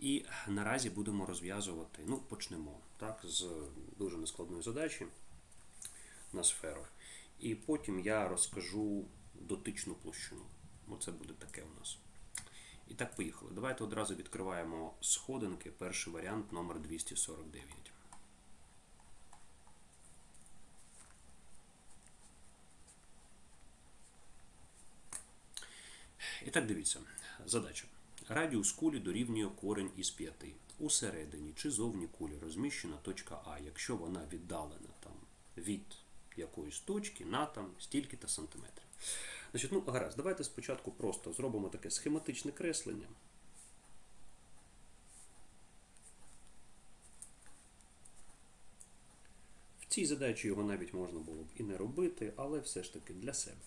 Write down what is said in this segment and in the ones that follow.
І наразі будемо розв'язувати, ну, почнемо так, з дуже нескладної задачі на сферу. І потім я розкажу дотичну площину. Оце буде таке у нас. І так, поїхали. Давайте одразу відкриваємо сходинки. Перший варіант номер 249. І так дивіться. Задача. Радіус кулі дорівнює корень із 5. Усередині чи зовні кулі розміщена точка А, якщо вона віддалена там, від якоїсь точки на там стільки-то сантиметрів. Значить, ну, гаразд, давайте спочатку просто зробимо таке схематичне креслення. В цій задачі його навіть можна було б і не робити, але все ж таки для себе.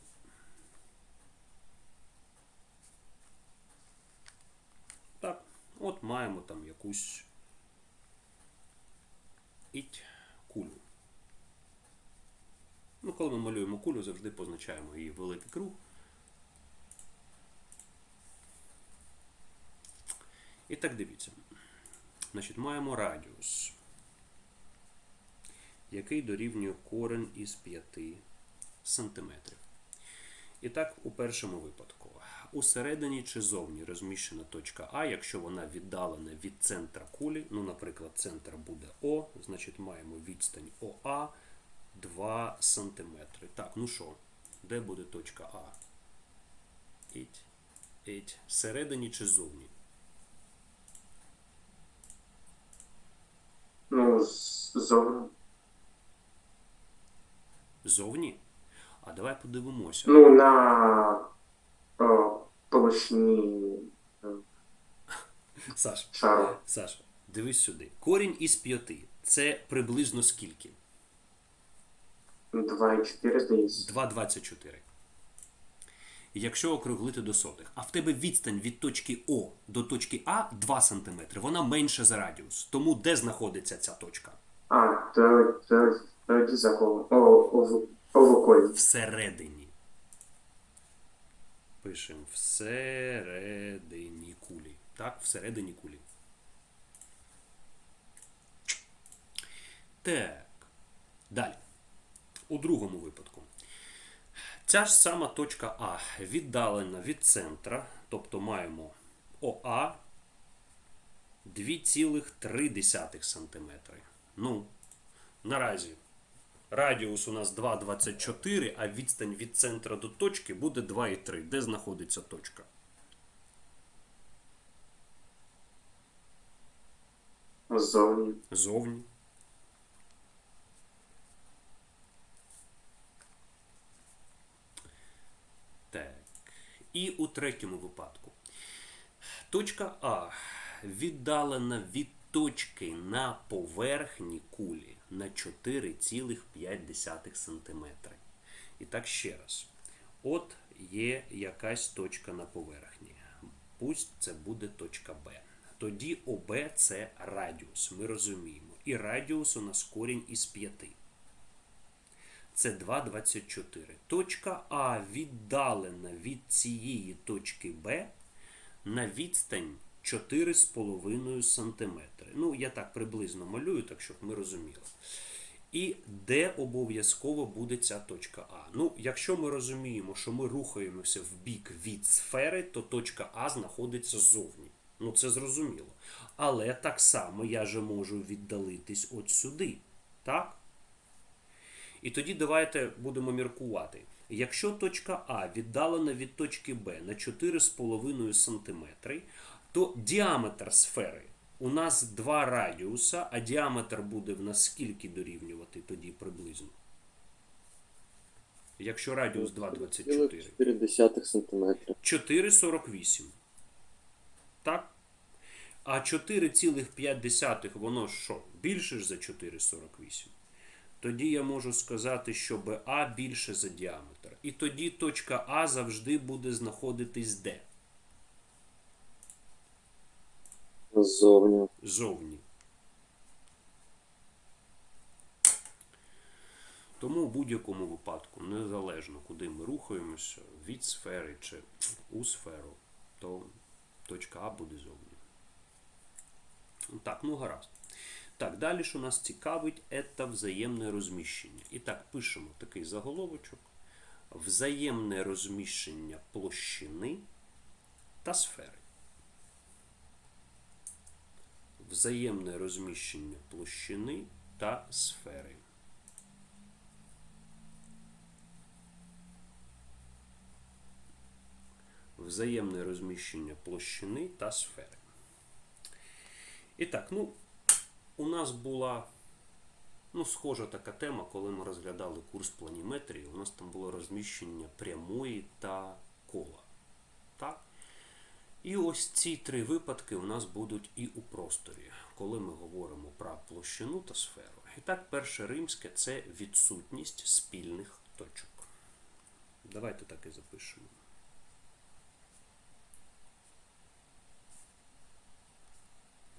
Так, от маємо там якусь іть кулю. Ну, коли ми малюємо кулю, завжди позначаємо її великий круг. І так дивіться. Значить, маємо радіус, який дорівнює корень із 5 сантиметрів. І так, у першому випадку. Усередині чи зовні розміщена точка А, якщо вона віддалена від центра кулі, ну, наприклад, центр буде О, значить маємо відстань ОА 2 см. Так, ну що, де буде точка А? Іть, іть. Всередині чи зовні? Ну, зовні. Зовні? А давай подивимося. Ну, на о, е, Саш, шару. Саш, дивись сюди. Корінь із 5. Це приблизно скільки? 2,4, здається. 2,24. Якщо округлити до сотих. А в тебе відстань від точки О до точки А 2 см. Вона менша за радіус. Тому де знаходиться ця точка? А, то, то, тоді за коло. О, ов- овоколі. Всередині. Пишемо всередині кулі. Так, всередині кулі. Так. Далі. У другому випадку. Ця ж сама точка А віддалена від центра, тобто маємо ОА 2,3 см. Ну, наразі радіус у нас 2,24, а відстань від центра до точки буде 2,3. Де знаходиться точка? Зовні. Зовні. Так. І у третьому випадку. Точка А віддалена від точки на поверхні кулі на 4,5 см. І так ще раз. От є якась точка на поверхні. Пусть це буде точка Б. Тоді ОБ це радіус. Ми розуміємо. І радіус у нас корінь із 5. Це 2,24. Точка А віддалена від цієї точки Б на відстань 4,5 см. Ну, я так приблизно малюю, так щоб ми розуміли. І де обов'язково буде ця точка А? Ну, якщо ми розуміємо, що ми рухаємося в бік від сфери, то точка А знаходиться ззовні. Ну, це зрозуміло. Але так само я же можу віддалитись от сюди. Так? І тоді давайте будемо міркувати. Якщо точка А віддалена від точки Б на 4,5 см, то діаметр сфери у нас два радіуса, а діаметр буде в нас скільки дорівнювати тоді приблизно? Якщо радіус 2,24. 4 сантиметра. 4,48. Так? А 4,5 воно що? Більше ж за 4,48. Тоді я можу сказати, що БА більше за діаметр. І тоді точка А завжди буде знаходитись де? Ззовні. Зовні. Тому в будь-якому випадку, незалежно куди ми рухаємося, від сфери чи у сферу, то точка А буде зовні. Так, ну гаразд. Так, далі що нас цікавить, це взаємне розміщення. І так, пишемо такий заголовочок. Взаємне розміщення площини та сфери. Взаємне розміщення площини та сфери. Взаємне розміщення площини та сфери. І так, ну, у нас була ну, схожа така тема, коли ми розглядали курс планіметрії. У нас там було розміщення прямої та кола. І ось ці три випадки у нас будуть і у просторі, коли ми говоримо про площину та сферу. І так, перше римське це відсутність спільних точок. Давайте так і запишемо.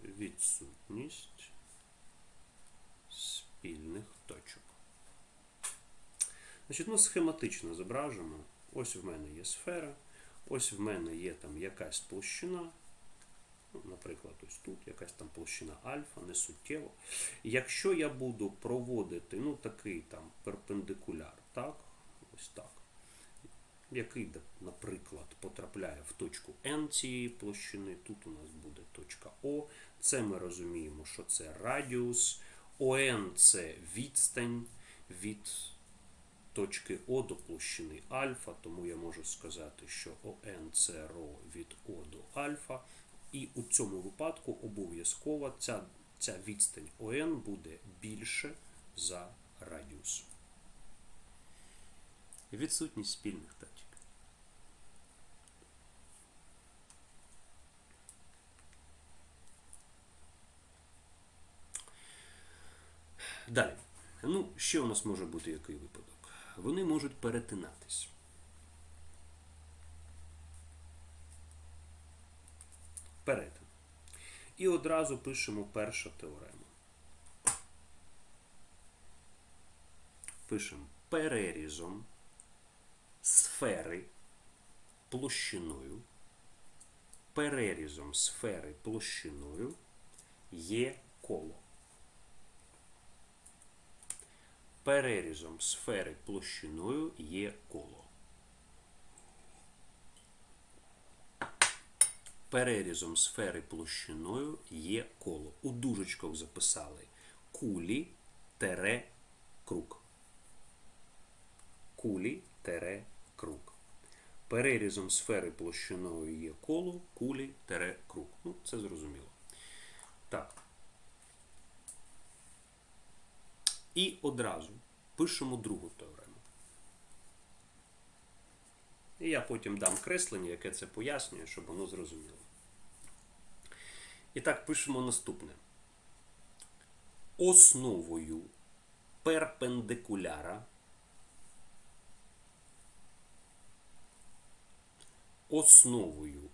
Відсутність спільних точок. Значить, ну, схематично зображимо. Ось в мене є сфера, ось в мене є там якась площина. Ну, наприклад, ось тут якась там площина альфа, не суттєво. Якщо я буду проводити ну, такий там перпендикуляр, так, ось так, який, наприклад, потрапляє в точку N цієї площини, тут у нас буде точка О. Це ми розуміємо, що це радіус. ОН це відстань від точки О до площини альфа, тому я можу сказати, що ОН це ро від О до альфа. І у цьому випадку обов'язково ця, ця відстань ОН буде більше за радіус. Відсутність спільних точок. Далі. Ну, ще у нас може бути який випадок. Вони можуть перетинатись. Перетин. І одразу пишемо перша теорема. Пишемо перерізом сфери площиною. Перерізом сфери площиною є коло. Перерізом сфери площиною є коло. Перерізом сфери площиною є коло. У дужечках записали кулі тере круг. Кулі тере круг. Перерізом сфери площиною є коло, кулі тере круг. Ну, це зрозуміло. Так. І одразу пишемо другу теорему. І я потім дам креслення, яке це пояснює, щоб воно зрозуміло. І так, пишемо наступне. Основою перпендикуляра основою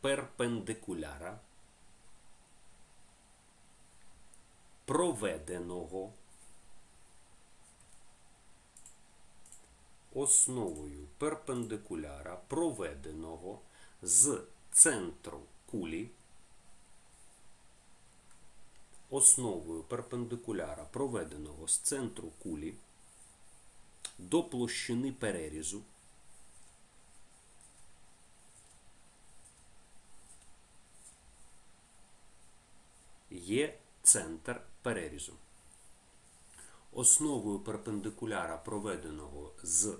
перпендикуляра проведеного основою перпендикуляра, проведеного з центру кулі, основою перпендикуляра, проведеного з центру кулі до площини перерізу, є центр перерізу. Основою перпендикуляра, проведеного з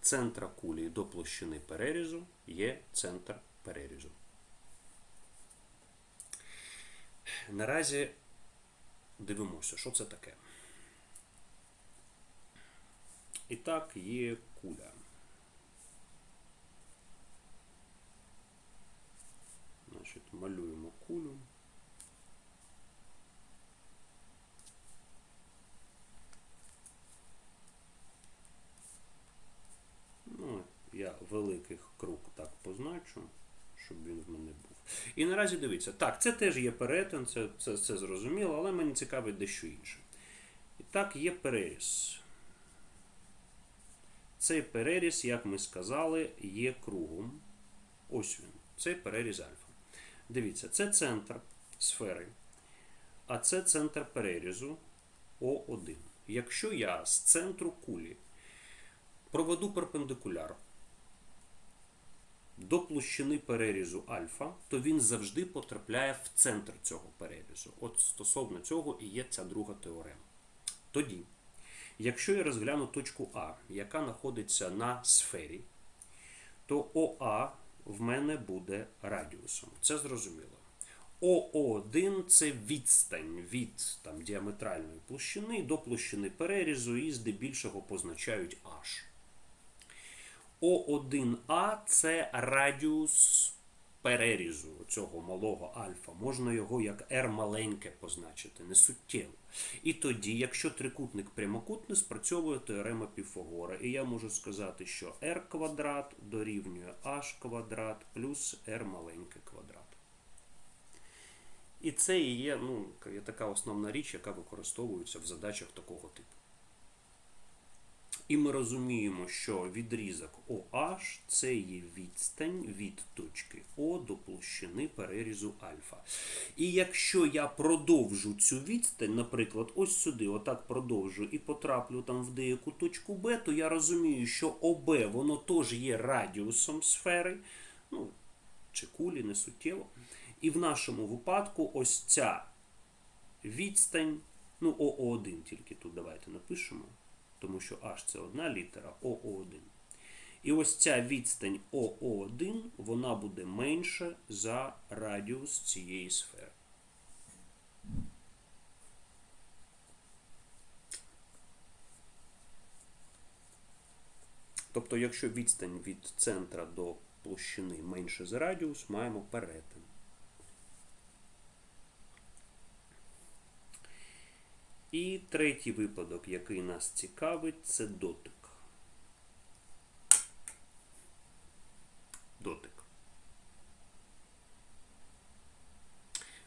центра кулі до площини перерізу, є центр перерізу. Наразі дивимося, що це таке. І так, є куля. Значить, малюємо кулю. Ну, я великих круг так позначу, щоб він в мене був. І наразі дивіться, так, це теж є перетин, це, це, це зрозуміло, але мені цікавить дещо інше. І так, є переріз. Цей переріз, як ми сказали, є кругом. Ось він. Цей переріз альфа. Дивіться, це центр. сфери, а це центр перерізу О1. Якщо я з центру кулі проведу перпендикуляр до площини перерізу альфа, то він завжди потрапляє в центр цього перерізу. От стосовно цього і є ця друга теорема. Тоді, якщо я розгляну точку А, яка знаходиться на сфері, то ОА в мене буде радіусом. Це зрозуміло. ОО1 це відстань від там, діаметральної площини до площини перерізу і здебільшого позначають H. О1А це радіус перерізу цього малого альфа. Можна його як R маленьке позначити, не суттєво. І тоді, якщо трикутник прямокутний, спрацьовує теорема Піфагора. І я можу сказати, що r квадрат дорівнює h квадрат плюс r маленьке квадрат. І це і є ну, є така основна річ, яка використовується в задачах такого типу. І ми розуміємо, що відрізок OH це є відстань від точки О до площини перерізу альфа. І якщо я продовжу цю відстань, наприклад, ось сюди, отак продовжу і потраплю там в деяку точку Б, то я розумію, що ОБ воно теж є радіусом сфери, ну, чи кулі, не суттєво. І в нашому випадку ось ця відстань, ну, ОО1 тільки тут давайте напишемо тому що H це одна літера ОО1. І ось ця відстань ОО1, вона буде менша за радіус цієї сфери. Тобто, якщо відстань від центра до площини менше за радіус, маємо перетин. І третій випадок, який нас цікавить, це дотик. Дотик.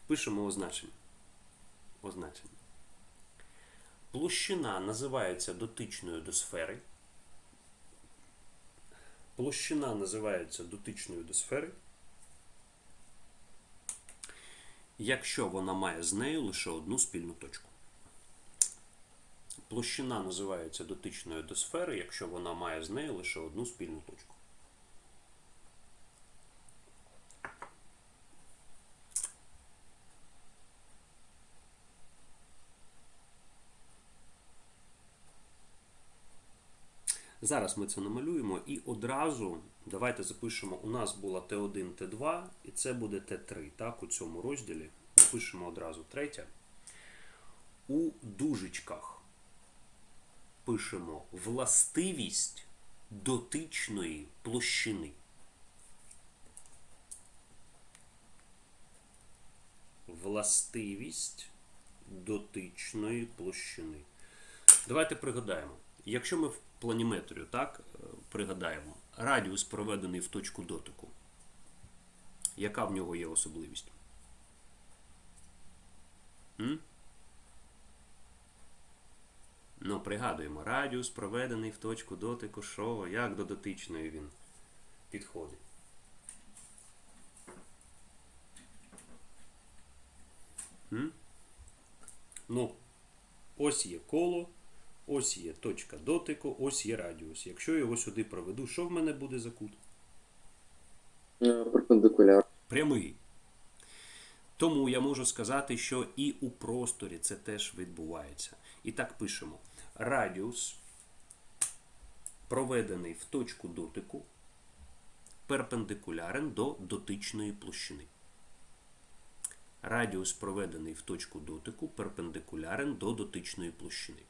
Пишемо означення. Означення. Площина називається дотичною до сфери. Площина називається дотичною до сфери. Якщо вона має з нею лише одну спільну точку. Площина називається дотичною до сфери, якщо вона має з нею лише одну спільну точку. Зараз ми це намалюємо і одразу давайте запишемо, у нас була Т1, Т2, і це буде Т3. Так, у цьому розділі напишемо одразу третє. У дужечках пишемо властивість дотичної площини. Властивість дотичної площини. Давайте пригадаємо. Якщо ми в планіметрію так, е, пригадаємо, радіус проведений в точку дотику, яка в нього є особливість? М? Ну, пригадуємо, радіус проведений в точку дотику, що, як до дотичної він підходить. М? Ну, ось є коло, ось є точка дотику, ось є радіус. Якщо я його сюди проведу, що в мене буде за кут? Е, Перпендикуляр. Прямий. Тому я можу сказати, що і у просторі це теж відбувається. І так пишемо. Радіус, проведений в точку дотику, перпендикулярен до дотичної площини. Радіус, проведений в точку дотику, перпендикулярен до дотичної площини.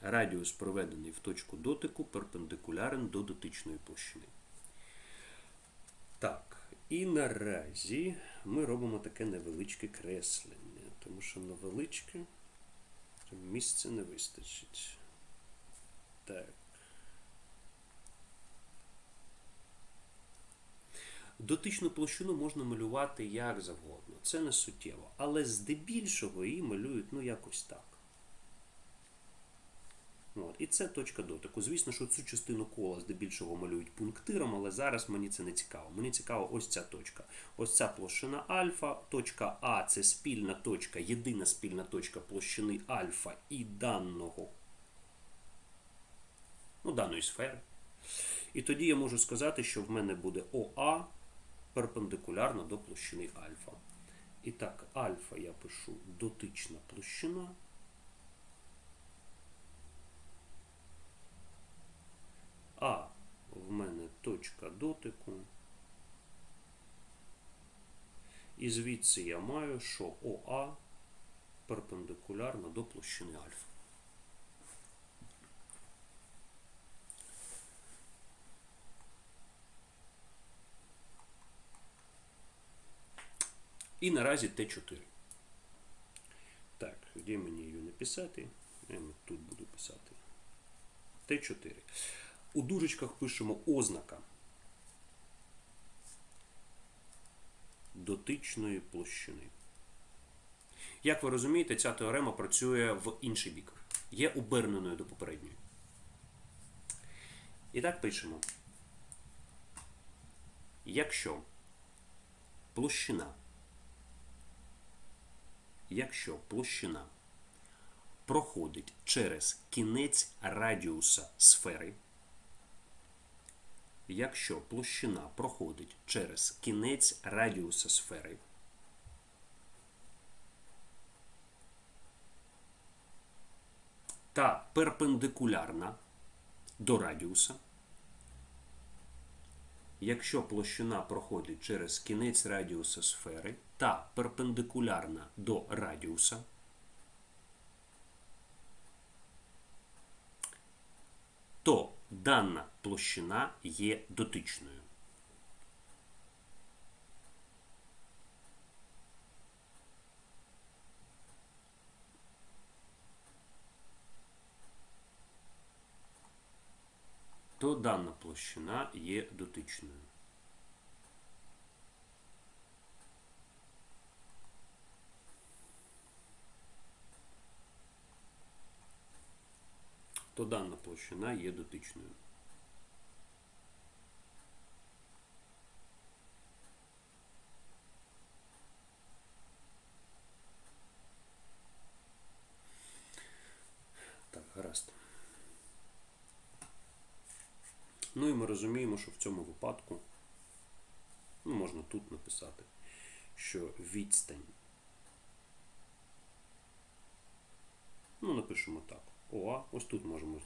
Радіус, проведений в точку дотику, перпендикулярен до дотичної площини. Так, і наразі ми робимо таке невеличке креслення, тому що невеличке місця не вистачить. Так. Дотичну площину можна малювати як завгодно. Це не суттєво. Але здебільшого її малюють ну якось так. От. І це точка дотику. Звісно, що цю частину кола здебільшого малюють пунктиром, але зараз мені це не цікаво. Мені цікаво ось ця точка. Ось ця площина альфа. Точка А це спільна точка, єдина спільна точка площини альфа і даного, ну, даної сфери. І тоді я можу сказати, що в мене буде ОА перпендикулярно до площини альфа. І так, альфа я пишу дотична площина. А в мене точка дотику. І звідси я маю, що ОА перпендикулярно до площини альфа. І наразі Т4. Так, де мені її написати? Я тут буду писати. Т4. У дужечках пишемо ознака дотичної площини. Як ви розумієте, ця теорема працює в інший бік. Є оберненою до попередньої. І так пишемо. Якщо площина, якщо площина проходить через кінець радіуса сфери, якщо площина проходить через кінець радіуса сфери, та перпендикулярна до радіуса, якщо площина проходить через кінець радіуса сфери та перпендикулярна до радіуса, то дана площина є дотичною. То дана площина є дотичною. То дана площина є дотичною. Так, гаразд. Ну і ми розуміємо, що в цьому випадку, ну, можна тут написати, що відстань. Ну, напишемо так. ОА, ось тут можемо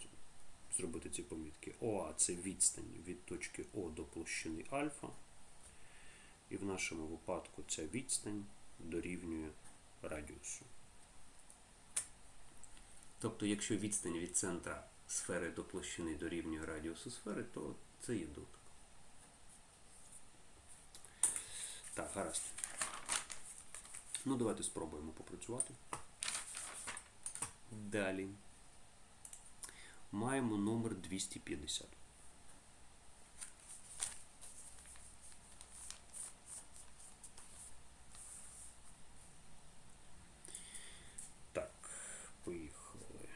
зробити ці помітки. ОА це відстань від точки О до площини альфа. І в нашому випадку ця відстань дорівнює радіусу. Тобто, якщо відстань від центра сфери до площини дорівнює радіусу сфери, то це є дотик. Так, гаразд. Ну, давайте спробуємо попрацювати. Далі. Маємо номер 250. Так, поїхали.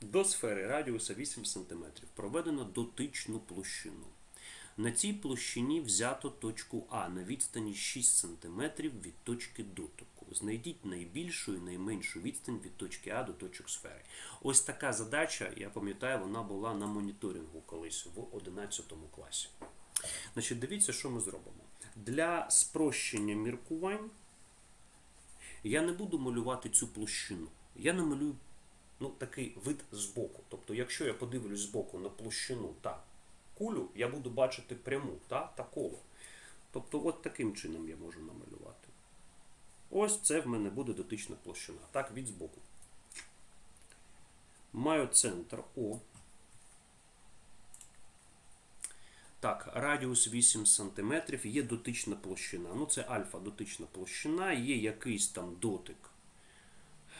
До сфери радіуса 8 см проведено дотичну площину. На цій площині взято точку А на відстані 6 см від точки дотику. Знайдіть найбільшу і найменшу відстань від точки А до точок сфери. Ось така задача, я пам'ятаю, вона була на моніторингу колись в 11 класі. Значить, дивіться, що ми зробимо. Для спрощення міркувань я не буду малювати цю площину. Я намалюю ну, такий вид збоку. Тобто, якщо я подивлюсь збоку на площину та кулю, я буду бачити пряму та, та коло. Тобто, от таким чином я можу намалювати. Ось це в мене буде дотична площина. Так, від збоку. Маю центр О. Так, радіус 8 см, є дотична площина. Ну, це альфа дотична площина, є якийсь там дотик,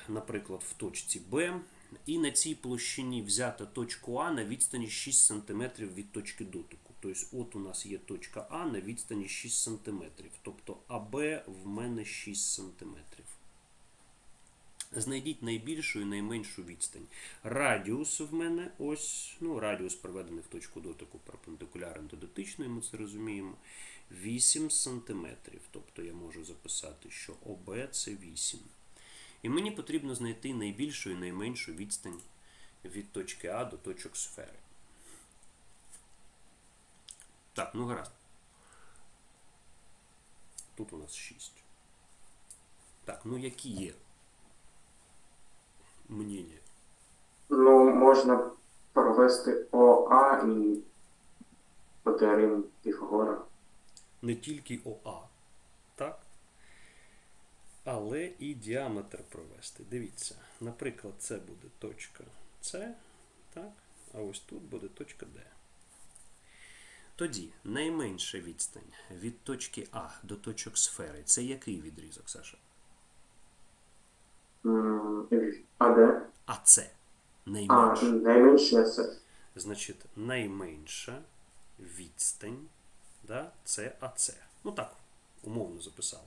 наприклад, в точці Б. І на цій площині взята точку А на відстані 6 см від точки дотику. Тобто, от у нас є точка А на відстані 6 см. Тобто АБ в мене 6 см. Знайдіть найбільшу і найменшу відстань. Радіус в мене ось, ну, радіус приведений в точку дотику перпендикулярно до дотичної, ми це розуміємо. 8 см. Тобто я можу записати, що ОБ це 8. І мені потрібно знайти найбільшу і найменшу відстань від точки А до точок сфери. Так, ну гаразд. Тут у нас 6. Так, ну які є мнення? Ну, можна провести ОА і по теоремі Піфагора. Не тільки ОА, так? Але і діаметр провести. Дивіться, наприклад, це буде точка С, так? А ось тут буде точка Д. Тоді найменша відстань від точки А до точок сфери це який відрізок, Саша? А де? А це А, найменша. найменше це. Значить, найменша відстань, да, це АЦ. Ну так, умовно записали.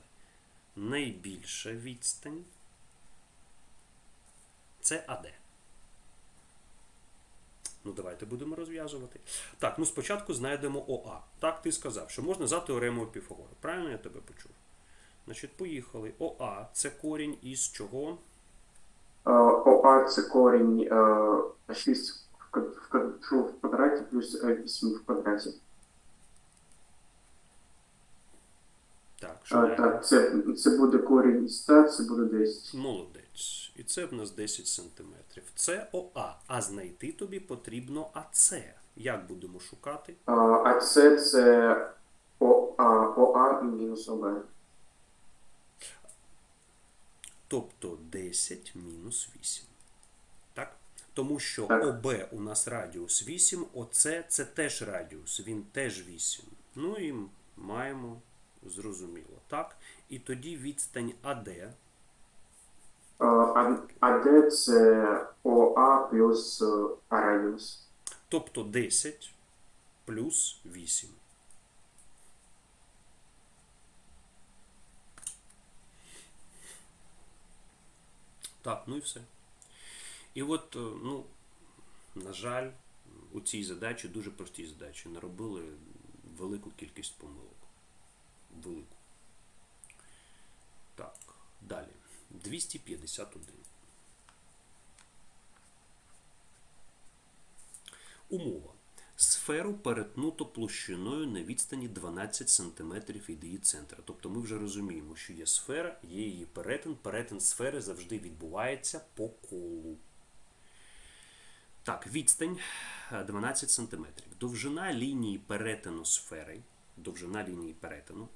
Найбільша відстань це АД. Ну, давайте будемо розв'язувати. Так, ну спочатку знайдемо ОА. Так, ти сказав, що можна за теоремою Піфагора. Правильно я тебе почув? Значить, поїхали. ОА це корінь із чого? Е, ОА це корінь е, 6 в квад- в квадраті плюс е, 8 в квадраті. Так, що А, так, це, це буде корінь із 100, це буде 10. Молодець. І це в нас 10 сантиметрів. Це ОА. А знайти тобі потрібно АЦ. Як будемо шукати? А, а це це ОА, ОА мінус ОБ. Тобто 10 мінус 8. Так? Тому що Так. ОБ у нас радіус 8, ОЦ це теж радіус, він теж 8. Ну і маємо зрозуміло. Так? І тоді відстань АД А, а, а де це ОА плюс е, радіус. Тобто 10 плюс 8. Так, ну і все. І от, е, ну, на жаль, у цій задачі, дуже простій задачі, наробили велику кількість помилок. Велику. Так, далі. 251. Умова. Сферу перетнуто площиною на відстані 12 см від її центра. Тобто ми вже розуміємо, що є сфера, є її перетин. Перетин сфери завжди відбувається по колу. Так, відстань е, 12 см. Довжина лінії перетину сфери, довжина лінії перетину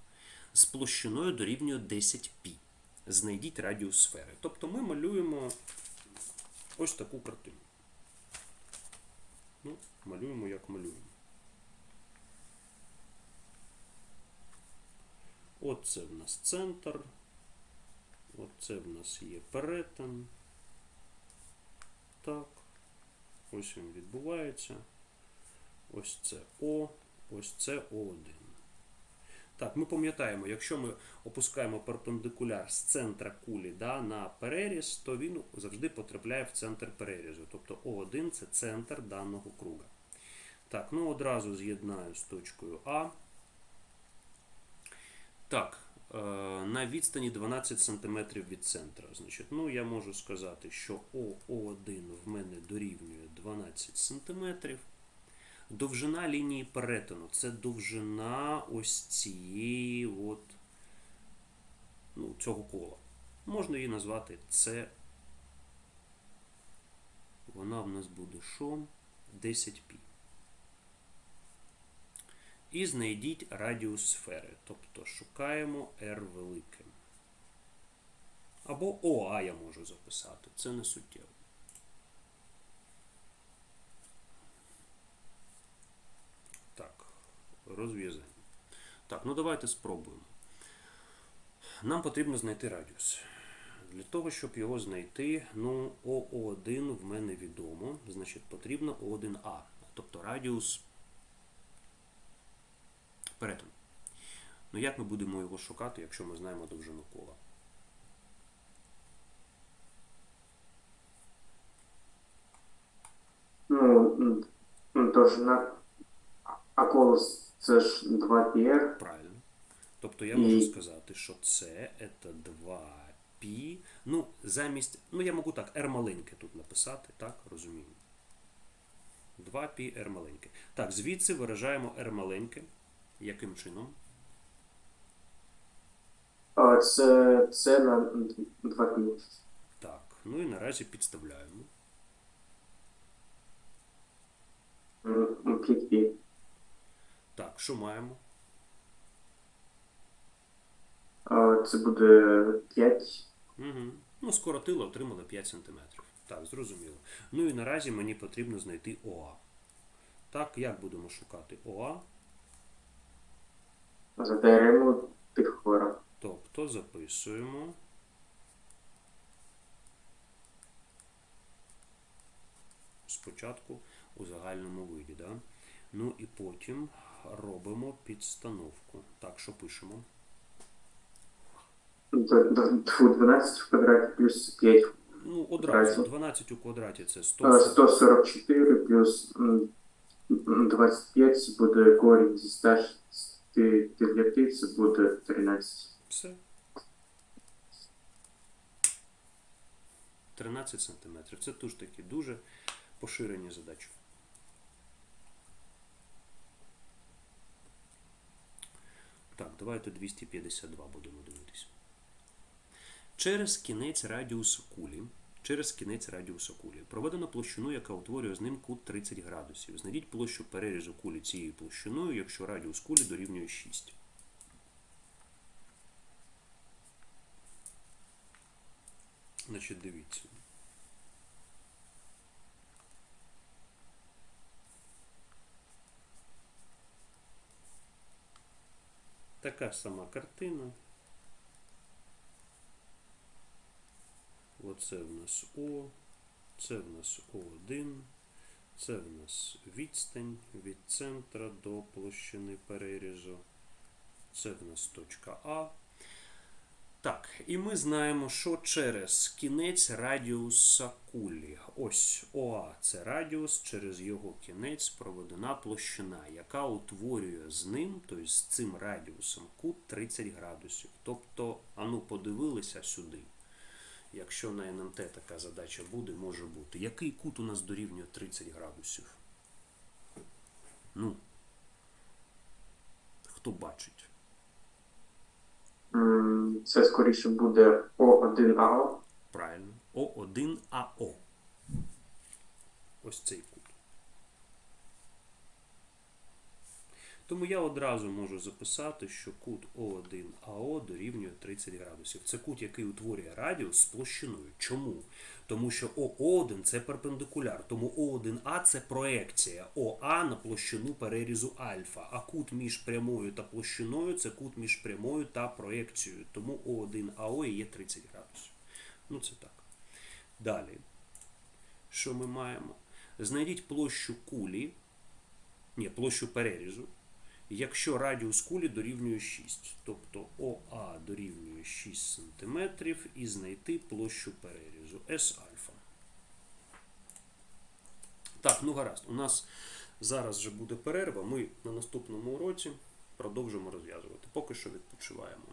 з площиною дорівнює 10 π. Знайдіть радіус сфери. Тобто ми малюємо ось таку картину. Ну, малюємо, як малюємо. Оце в нас центр. Оце в нас є перетин. Так. Ось він відбувається. Ось це О, ось це О1. Так, ми пам'ятаємо, якщо ми опускаємо перпендикуляр з центра кулі да, на переріз, то він завжди потрапляє в центр перерізу. Тобто О1 це центр даного круга. Так, ну одразу з'єднаю з точкою А. Так, е, на відстані 12 см від центра. Значить, ну я можу сказати, що ОО1 в мене дорівнює 12 см. Довжина лінії перетину це довжина ось цієї от, ну, цього кола. Можна її назвати С. Вона в нас буде що? 10 π. І знайдіть радіус сфери. Тобто шукаємо R велике. Або ОА я можу записати. Це не суттєво. розв'язання. Так, ну давайте спробуємо. Нам потрібно знайти радіус. Для того, щоб його знайти, ну, О1 в мене відомо, значить, потрібно О1А, тобто радіус Перетин. Ну, як ми будемо його шукати, якщо ми знаємо довжину кола? Ну, довжина, а коло це ж 2πr. Правильно. Тобто я І- можу сказати, що це це 2π. Ну, замість. Ну, я можу так, r маленьке тут написати, так, розумію. 2π r маленьке. Так, звідси виражаємо r маленьке. Яким чином? А, Це, це на 2π. Так, ну і наразі підставляємо. 5π. Так, що маємо? А, Це буде 5. Угу. Ну, скоротили, отримали 5 см. Так, зрозуміло. Ну і наразі мені потрібно знайти ОА. Так, як будемо шукати ОА? Задаємо Піфагора. Тобто записуємо. Спочатку у загальному виді, да? Ну і потім робимо підстановку. Так, що пишемо? Д- д- тьфу, 12 в квадраті плюс 5. Ну, одразу. 12 у квадраті це А, 100. 144 плюс 25 це буде корінь зі 169, це буде 13. Все. 13 сантиметрів. Це теж такі дуже поширені задачі. Так, давайте 252 будемо дивитися. Через кінець радіуса кулі. Через кінець радіуса кулі проведено площину, яка утворює з ним кут 30 градусів. Знайдіть площу перерізу кулі цією площиною, якщо радіус кулі дорівнює 6. Значить, дивіться. Така сама картина. Оце в нас О, це в нас О1, це в нас відстань від центра до площини перерізу. Це в нас точка А. Так, і ми знаємо, що через кінець радіуса кулі. Ось ОА це радіус, через його кінець проведена площина, яка утворює з ним, тобто з цим радіусом, кут 30 градусів. Тобто, ану, подивилися сюди. Якщо на НМТ така задача буде, може бути. Який кут у нас дорівнює 30 градусів? Ну, хто бачить? Це скоріше буде О1АО. Правильно. О1АО. Ось цей кут. Тому я одразу можу записати, що кут О1АО дорівнює 30 градусів. Це кут, який утворює радіус з площиною. Чому? Тому що ОО1 це перпендикуляр, тому О1А це проекція ОА на площину перерізу альфа. А кут між прямою та площиною це кут між прямою та проекцією. Тому О1АО є 30 градусів. Ну, це так. Далі. Що ми маємо? Знайдіть площу кулі, ні, площу перерізу, якщо радіус кулі дорівнює 6. Тобто ОА дорівнює 6 см і знайти площу перерізу С альфа. Так, ну гаразд. У нас зараз вже буде перерва. Ми на наступному уроці продовжимо розв'язувати. Поки що відпочиваємо.